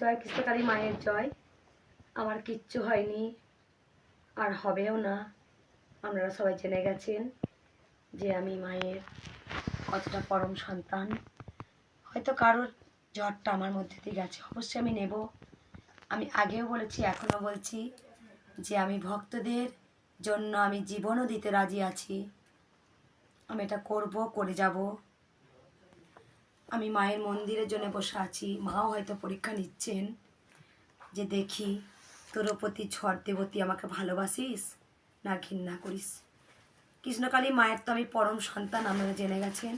জয়, কৃষ্ণকালী মায়ের জয়। আমার কিচ্ছু হয়নি, আর হবেও না। আপনারা সবাই জেনে গেছেন যে আমি মায়ের কতটা পরম সন্তান। হয়তো কারোর জ্বরটা আমার মধ্যে দিয়ে গেছে, অবশ্যই আমি নেব। আমি আগেও বলেছি, এখনও বলছি যে আমি ভক্তদের জন্য আমি জীবনও দিতে রাজি আছি। আমি এটা করব, করে যাব। আমি মায়ের মন্দিরের জন্য বসে আছি। মাও হয়তো পরীক্ষা নিচ্ছেন যে দেখি তোর প্রতি ঝড় দেবতী আমাকে ভালোবাসিস না ঘৃণা করিস। কৃষ্ণকালী মায়ের তো আমি পরম সন্তান, আপনারা জেনে গেছেন।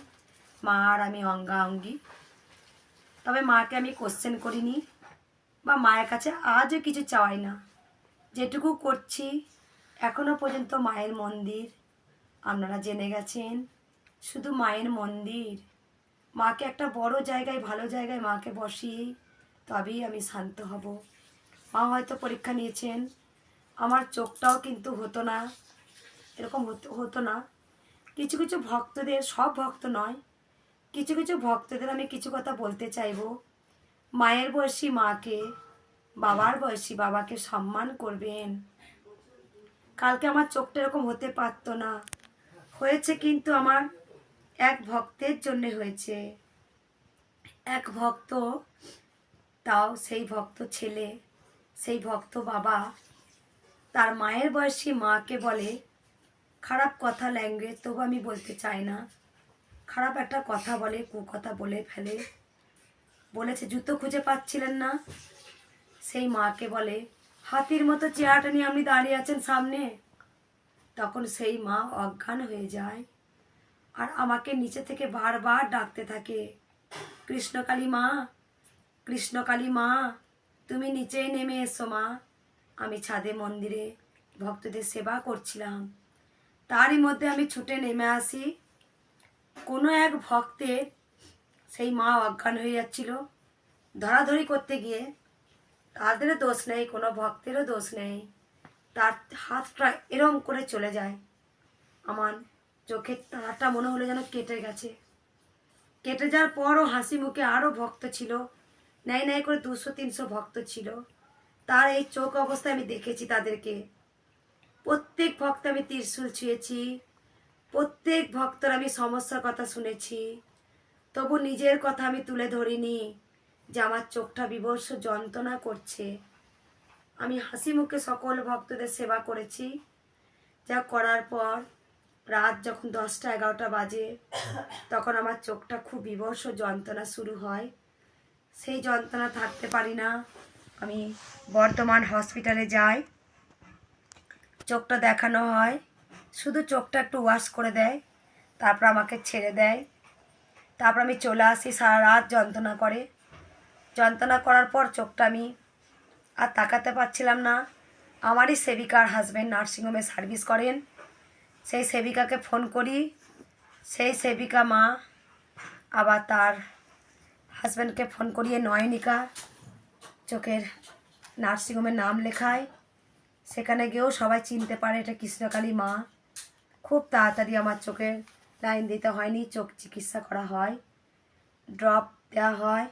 মা আর আমি অঙ্গা অঙ্গি তবে মাকে আমি কোশ্চেন করিনি বা মায়ের কাছে আজও কিছু চাওয়াই না। যেটুকু করছি এখনও পর্যন্ত মায়ের মন্দির, আপনারা জেনে গেছেন। শুধু মায়ের মন্দির মাকে একটা বড় জায়গায়, ভালো জায়গায় মাকে বসিয়ে তবেই আমি শান্ত হব। মা হয়তো পরীক্ষা নিয়েছেন। আমার চোখটাও কিন্তু হতো না। এরকম হতো না। কিছু কিছু ভক্তদের, সব ভক্ত নয়, কিছু কিছু ভক্তদের আমি কিছু কথা বলতে চাইব। মায়ের বয়সী মাকে, বাবার বয়সী বাবাকে সম্মান করবেন। কালকে আমার চোখটা এরকম হতে পারতো না। হয়েছে কিন্তু আমার এক ভক্তের জন্য হয়েছে। এক ভক্ত, তাও সেই ভক্ত ছেলে, সেই ভক্ত বাবা, তার মায়ের বয়সী মাকে বলে, খারাপ কথা ল্যাঙ্গুয়েজ তবু আমি বলতে চাই না। খারাপ একটা কথা বলে, কুকথা বলে ফেলে। বলেছে, জুতো খুঁজে পাচ্ছিলেন না। সেই মাকে বলে, হাতির মতো চেয়ারটা নিয়ে আপনি দাঁড়িয়ে আছেন সামনে? তখন সেই মা অজ্ঞান হয়ে যায়। আর আমাকে নিচে থেকে বারবার ডাকতে থাকে, কৃষ্ণকালী মা কৃষ্ণকালী মা, তুমি নিচেই নেমে এসো মা। আমি ছাদে মন্দিরে ভক্তদের সেবা করছিলাম। তারই মধ্যে আমি ছুটে নেমে আসি। কোনো এক ভক্তের সেই মা অজ্ঞান হয়ে যাচ্ছিল। ধরাধরি করতে গিয়ে তাদেরও দোষ নেই, কোনো ভক্তেরও দোষ নেই। তার হাতটা এরম করে চলে যায়। আমার চোখের তারাটা মনে হলো যেন কেটে গেছে। কেটে যাওয়ার পরও হাসি মুখে আরও ভক্ত ছিল, ন্যায় ন্যায় করে দুশো, তিনশো ভক্ত ছিল। তার এই চোখ অবস্থায় আমি দেখেছি তাদেরকে। প্রত্যেক ভক্ত আমি ত্রিশূল ছুঁয়েছি, প্রত্যেক ভক্তর আমি সমস্যার কথা শুনেছি। তবু নিজের কথা আমি তুলে ধরিনি যে আমার চোখটা বিবর্ষ যন্ত্রণা করছে। আমি হাসি মুখে সকল ভক্তদের সেবা করেছি, যা করার পর রাত যখন দশটা, এগারোটা বাজে, তখন আমার চোখটা খুব বিবর্ষ যন্ত্রণা শুরু হয়। সেই যন্ত্রণা থাকতে পারি না। আমি বর্ধমান হসপিটালে যাই। চোখটা দেখানো হয়। শুধু চোখটা একটু ওয়াশ করে দেয়। তারপর আমাকে ছেড়ে দেয়। তারপর আমি চলে আসি, সারা রাত যন্ত্রণা করে। যন্ত্রণা করার পর চোখটা আমি আর তাকাতে পারছিলাম না। আমারই সেবিকার হাজব্যান্ড নার্সিংহোমে সার্ভিস করেন। সেই সেবিকাকে ফোন করি। সেই সেবিকা মা আবার তার হাজব্যান্ডকে ফোন করিয়ে নয়নিকা চোখের নার্সিংহোমের নাম লেখায়। সেখানে গিয়েও সবাই চিনতে পারে এটা কৃষ্ণকালী মা। খুব তাড়াতাড়ি আমার চোখের লাইন দিতে হয়নি, চোখ চিকিৎসা করা হয়। ড্রপ দেওয়া হয়।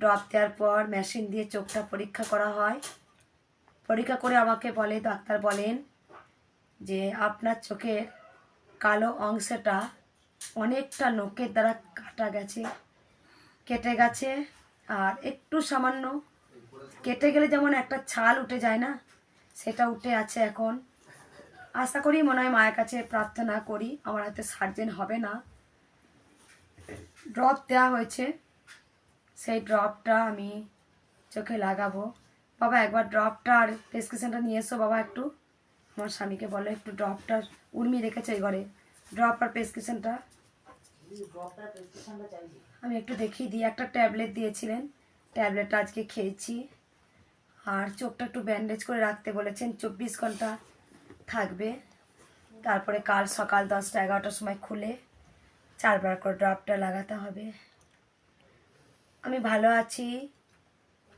ড্রপ দেওয়ার পর মেশিন দিয়ে চোখটা পরীক্ষা করা হয়। পরীক্ষা করে আমাকে বলে, ডাক্তার বলেন যে আপনার চোখের কালো অংশটা অনেকটা নখের দ্বারা কাটা গেছে, কেটে গেছে, আর একটু সামান্য। কেটে গেলে যেমন একটা ছাল উঠে যায় না, সেটা উঠে আছে এখন। আশা করি মনে হয় মায়ের কাছে প্রার্থনা করি আমার হাতে সার্জেন হবে না। ড্রপ দেওয়া হয়েছে, সেই ড্রপটা আমি চোখে লাগাবো। বাবা একবার ড্রপটা আর প্রেসক্রিপশনটা নিয়ে এসো বাবা একটু। আমার স্বামীকে বলো, একটু ড্রপটা উর্মি রেখেছে এই ঘরে। ড্রপ আর প্রেসক্রিপশনটা। আমি একটু দেখিয়ে দিই, একটা ট্যাবলেট দিয়েছিলেন। ট্যাবলেটটা আজকে খেয়েছি। আর চোখটা একটু ব্যান্ডেজ করে রাখতে বলেছেন, চব্বিশ ঘণ্টা থাকবে। তারপরে কাল সকাল দশটা, এগারোটার সময় খুলে চারবার করে ড্রপটা লাগাতে হবে। আমি ভালো আছি,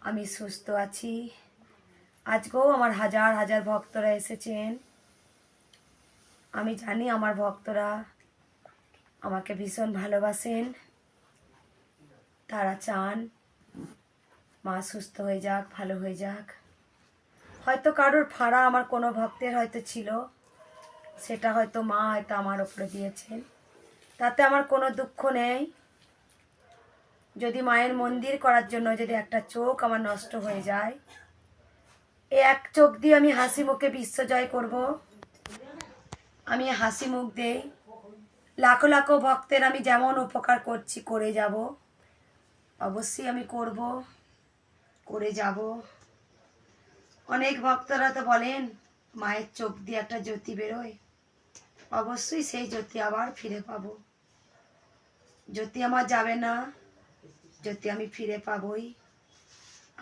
আমি সুস্থ আছি। আজকেও আমার হাজার হাজার ভক্তরা এসেছেন। আমি জানি আমার ভক্তরা আমাকে ভীষণ ভালোবাসেন। তারা চান মা সুস্থ হয়ে যাক, ভালো হয়ে যাক। হয়তো কারোর ফাড়া আমার কোনো ভক্তের হয়তো ছিল, সেটা হয়তো মা হয়তো আমার ওপরে দিয়েছেন। তাতে আমার কোনো দুঃখ নেই। যদি মায়ের মন্দির করার জন্য যদি একটা চোখ আমার নষ্ট হয়ে যায় এক চোখ দিয়ে আমি হাসি মুখে বিশ্বজয় করব। আমি হাসি মুখ দেই লাখো লাখো ভক্তের আমি যেমন উপকার করছি, করে যাব। অবশ্যই আমি করব, করে যাব। অনেক ভক্তরা তো বলেন, মায়ের চোখ দিয়ে একটা জ্যোতি বেরোয়। অবশ্যই সেই জ্যোতি আবার ফিরে পাবো। জ্যোতি আমার যাবে না, জ্যোতি আমি ফিরে পাবই।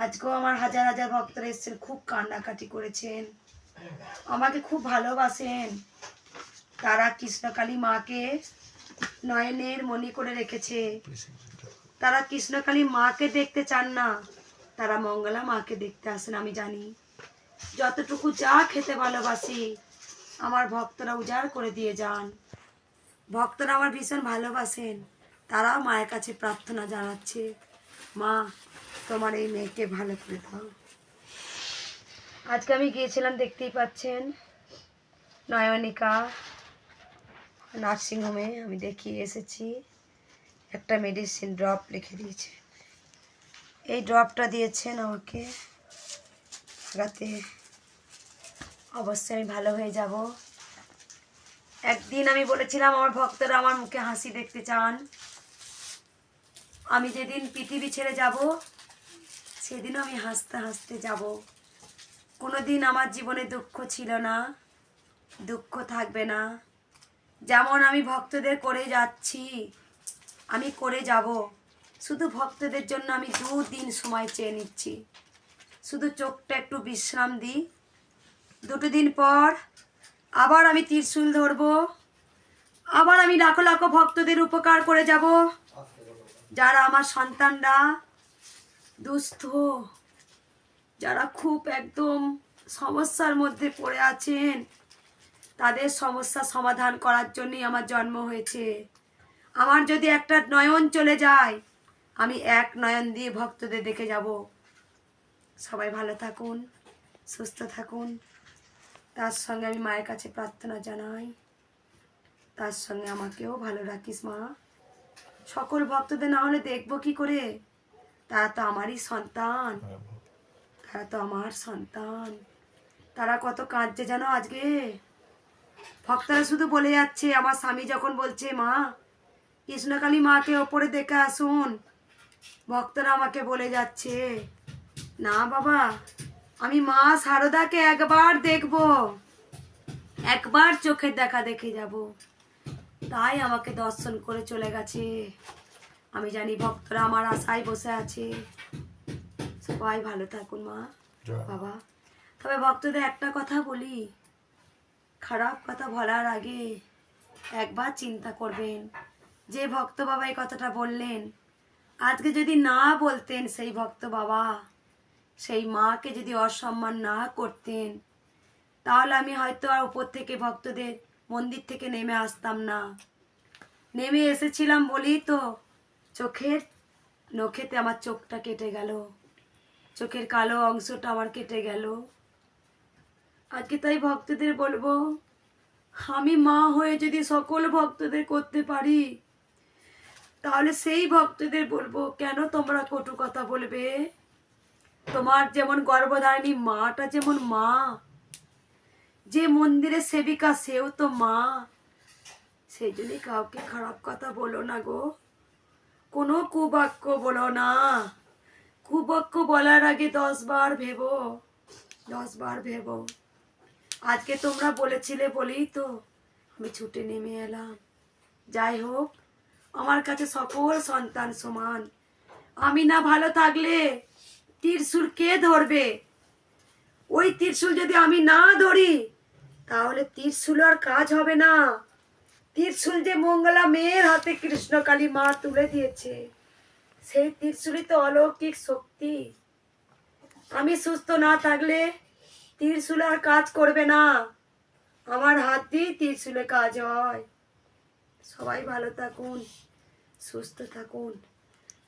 আজকেও আমার হাজার হাজার ভক্তরা এসেছেন, খুব কান্নাকাটি করেছেন। আমাকে খুব ভালোবাসেন। তারা কৃষ্ণকালী মাকে নয়নের মনি করে রেখেছে। তারা কৃষ্ণকালী মাকে দেখতে চান না, তারা মঙ্গলা মাকে দেখতে আসেন, আমি জানি। যতটুকু যা খেতে ভালোবাসি, আমার ভক্তরা উজাড় করে দিয়ে যান। ভক্তরা আমার ভীষণ ভালোবাসেন। তারাও মায়ের কাছে প্রার্থনা জানাচ্ছে, মা তোমার এই মেয়েকে ভালো করে দাও। আজকে আমি গিয়েছিলাম, দেখতেই পাচ্ছেন, নয়নিকা নার্সিংহোমে আমি দেখিয়ে এসেছি। একটা মেডিসিন ড্রপ লিখে দিয়েছে। এই ড্রপটা দিয়েছেন আমাকে। লাগাতে অবশ্যই আমি ভালো হয়ে যাব। একদিন আমি বলেছিলাম, আমার ভক্তরা আমার মুখে হাসি দেখতে চান। আমি যেদিন পৃথিবী ছেড়ে যাব সেদিনও আমি হাসতে হাসতে যাব। কোনো দিন আমার জীবনে দুঃখ ছিল না, দুঃখ থাকবে না। যেমন আমি ভক্তদের করে যাচ্ছি, আমি করে যাব। শুধু ভক্তদের জন্য আমি দুদিন সময় চেয়ে নিচ্ছি। শুধু চোখটা একটু বিশ্রাম দিই। দুটো দিন পর আবার আমি ত্রিশূল ধরবো। আবার আমি লাখো লাখো ভক্তদের উপকার করে যাব। যারা আমার সন্তানরা দুস্থ। যারা খুব একদম সমস্যার মধ্যে পড়ে আছেন, তাদের সমস্যা সমাধান করার জন্যই আমার জন্ম হয়েছে। আমার যদি একটা নয়ন চলে যায়, আমি এক নয়ন দিয়ে ভক্তদের দেখে যাব। সবাই ভালো থাকুন, সুস্থ থাকুন। তার সঙ্গে আমি মায়ের কাছে প্রার্থনা জানাই। তার সঙ্গে আমাকেও ভালো রাখিস মা। সকল ভক্তদের না হলে দেখব কি করে? তারা তো আমারই সন্তান। তারা তো আমার সন্তান। তারা কত কাঁদছে জানো আজকে? ভক্তরা শুধু বলে যাচ্ছে, আমার স্বামী যখন বলছে, মা, কৃষ্ণকালী মাকে ওপরে দেখে আসুন। ভক্তরা আমাকে বলে যাচ্ছে, না বাবা, আমি মা সারদাকে একবার দেখব। একবার চোখের দেখা দেখে যাব। তাই আমাকে দর্শন করে চলে গেছে। আমি জানি ভক্তরা আমার আশায় বসে আছে। সবাই ভালো থাকুন মা বাবা। তবে ভক্তদের একটা কথা বলি খারাপ কথা বলার আগে একবার চিন্তা করবেন। যে ভক্ত বাবা এই কথাটা বললেন আজকে যদি না বলতেন সেই ভক্ত বাবা সেই মাকে যদি অসম্মান না করতেন তাহলে আমি হয়তো আর উপর থেকে ভক্তদের মন্দির থেকে নেমে আসতাম না। নেমে এসেছিলাম বলেই তো চোখের নখেতে আমার চোখটা কেটে গেল। চোখের কালো অংশটা আমার কেটে গেল। আজকে তাই ভক্তদের বলব, আমি মা হয়ে যদি সকল ভক্তদের করতে পারি, তাহলে সেই ভক্তদের বলব, কেন তোমরা কটু কথা বলবে? তোমার যেমন গর্ভধারিণী মাটা যেমন মা, যে মন্দিরে সেবিকা সেও তো মা। সেই জন্যই কাউকে খারাপ কথা বলো না গো। কোনো কুবাক্য বলো না। কুবাক্য বলার আগে দশ বার ভেবো, দশ বার ভেবো। আজকে তোমরা বলেছিলে বলেই তো আমি ছুটে নেমে এলাম। যাই হোক, আমার কাছে সকল সন্তান সমান। আমি না ভালো থাকলে ত্রিশূল কে ধরবে? ওই ত্রিশূল যদি আমি না ধরি, তাহলে ত্রিশূল আর কাজ হবে না। ত্রিশূল যে মঙ্গলা মেয়ের হাতে কৃষ্ণকালী মা তুলে দিয়েছে। সেই ত্রিশূলই তো অলৌকিক শক্তি। আমি সুস্থ না থাকলে ত্রিশূল আর কাজ করবে না। আমার হাত দিয়ে ত্রিশূলে কাজ হয়। সবাই ভালো থাকুন, সুস্থ থাকুন।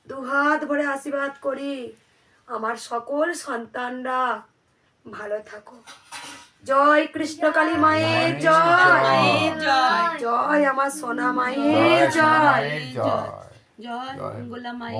দু হাত ভরে আশীর্বাদ করি। আমার সকল সন্তানরা ভালো থাকো জয় কৃষ্ণকালী মায়ের জয় মায়ের জয়। জয় আমার সোনা মায়ের জয়। জয় জয়। মঙ্গলা মায়ের